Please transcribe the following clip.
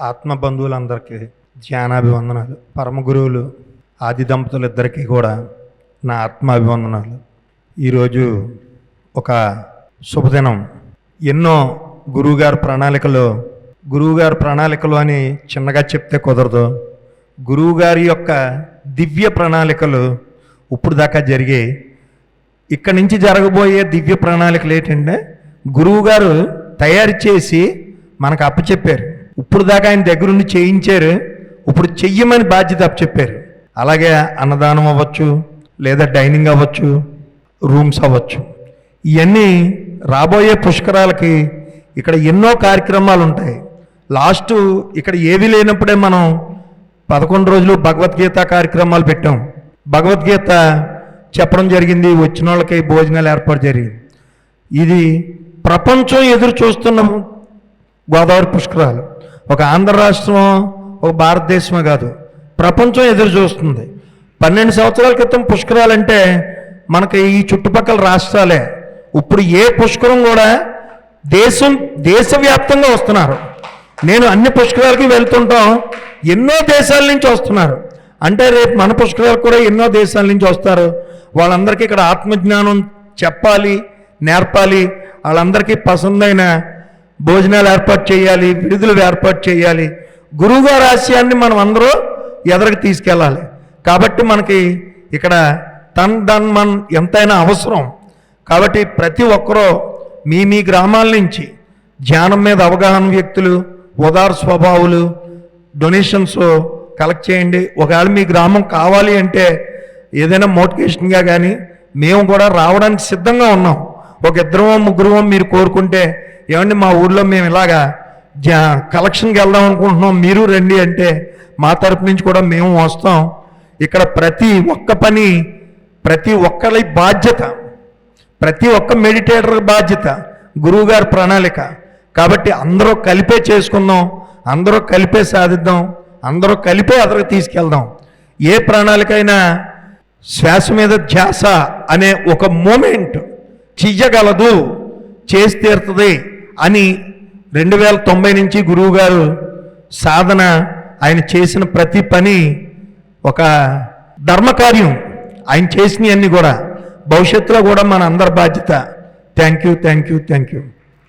ఆత్మ బంధువులందరికీ ధ్యానాభివందనాలు. పరమ గురువులు ఆది దంపతులిద్దరికీ కూడా నా ఆత్మాభివందనాలు. ఈరోజు ఒక శుభదినం. ఎన్నో గురువుగారి ప్రణాళికలు గురువుగారి ప్రణాళికలు అని చిన్నగా చెప్తే కుదరదు. గురువుగారి యొక్క దివ్య ప్రణాళికలు ఇప్పుడు దాకా జరిగాయి. ఇక్కడి నుంచి జరగబోయే దివ్య ప్రణాళికలు ఏంటంటే గురువుగారు తయారు చేసి మనకు అప్పచెప్పారు. ఇప్పుడు దాకా ఆయన దగ్గరుండి చేయించారు. ఇప్పుడు చెయ్యమని బాధ్యత చెప్పారు. అలాగే అన్నదానం అవ్వచ్చు లేదా డైనింగ్ అవ్వచ్చు రూమ్స్ అవ్వచ్చు. ఇవన్నీ రాబోయే పుష్కరాలకి ఇక్కడ ఎన్నో కార్యక్రమాలు ఉంటాయి. లాస్ట్ ఇక్కడ ఏవి లేనప్పుడే మనం పదకొండు రోజులు భగవద్గీత కార్యక్రమాలు పెట్టాం. భగవద్గీత చెప్పడం జరిగింది వచ్చిన వాళ్ళకి భోజనాలు ఏర్పాటు జరిగింది. ఇది ప్రపంచం ఎదురు చూస్తున్నాము గోదావరి పుష్కరాలు. ఒక ఆంధ్ర రాష్ట్రం ఒక భారతదేశమో కాదు. ప్రపంచం ఎదురు చూస్తుంది. పన్నెండు సంవత్సరాల క్రితం పుష్కరాలంటే మనకి ఈ చుట్టుపక్కల రాష్ట్రాలే. ఇప్పుడు ఏ పుష్కరం కూడా దేశం దేశవ్యాప్తంగా వస్తున్నారు. నేను అన్ని పుష్కరాలకి వెళ్తుంటాం. ఎన్నో దేశాల నుంచి వస్తున్నారు. అంటే రేపు మన పుష్కరాలకు కూడా ఎన్నో దేశాల నుంచి వస్తారు. వాళ్ళందరికీ ఇక్కడ ఆత్మజ్ఞానం చెప్పాలి నేర్పాలి. వాళ్ళందరికీ పసందైన భోజనాలు ఏర్పాటు చేయాలి విడుదలు ఏర్పాటు చేయాలి. గురువుగారి ఆశయాన్ని మనం అందరూ ఎదరికి తీసుకెళ్ళాలి. కాబట్టి మనకి ఇక్కడ తన్ దన్ మన్ ఎంతైనా అవసరం. కాబట్టి ప్రతి ఒక్కరూ మీ మీ గ్రామాల నుంచి ధ్యానం మీద అవగాహన వ్యక్తులు ఉదార స్వభావులు డొనేషన్స్ కలెక్ట్ చేయండి. ఒకవేళ మీ గ్రామం కావాలి అంటే ఏదైనా మోటివేషన్గా కానీ మేము కూడా రావడానికి సిద్ధంగా ఉన్నాం. ఒక ఇద్దరమో ముగ్గురమో మీరు కోరుకుంటే ఏమండి మా ఊర్లో మేము ఇలాగా జా కలెక్షన్కి వెళ్దాం అనుకుంటున్నాం మీరు రండి అంటే మా తరపు నుంచి కూడా మేము వస్తాం. ఇక్కడ ప్రతి ఒక్క పని ప్రతి ఒక్కరి బాధ్యత ప్రతి ఒక్క మెడిటేటర్ బాధ్యత గురువుగారి ప్రణాళిక. కాబట్టి అందరూ కలిపే చేసుకుందాం అందరూ కలిపే సాధిద్దాం అందరూ కలిపే అతనికి తీసుకెళ్దాం. ఏ ప్రణాళిక అయినా శ్వాస మీద ధ్యాస అనే ఒక మూమెంట్ చెయ్యగలదు చేసి తీరుతుంది. అని రెండు వేల తొంభై నుంచి గురువుగారు సాధన ఆయన చేసిన ప్రతి పని ఒక ధర్మకార్యం. ఆయన చేసినవన్నీ కూడా. భవిష్యత్తులో కూడా మన అందరి బాధ్యత. Thank you thank you thank you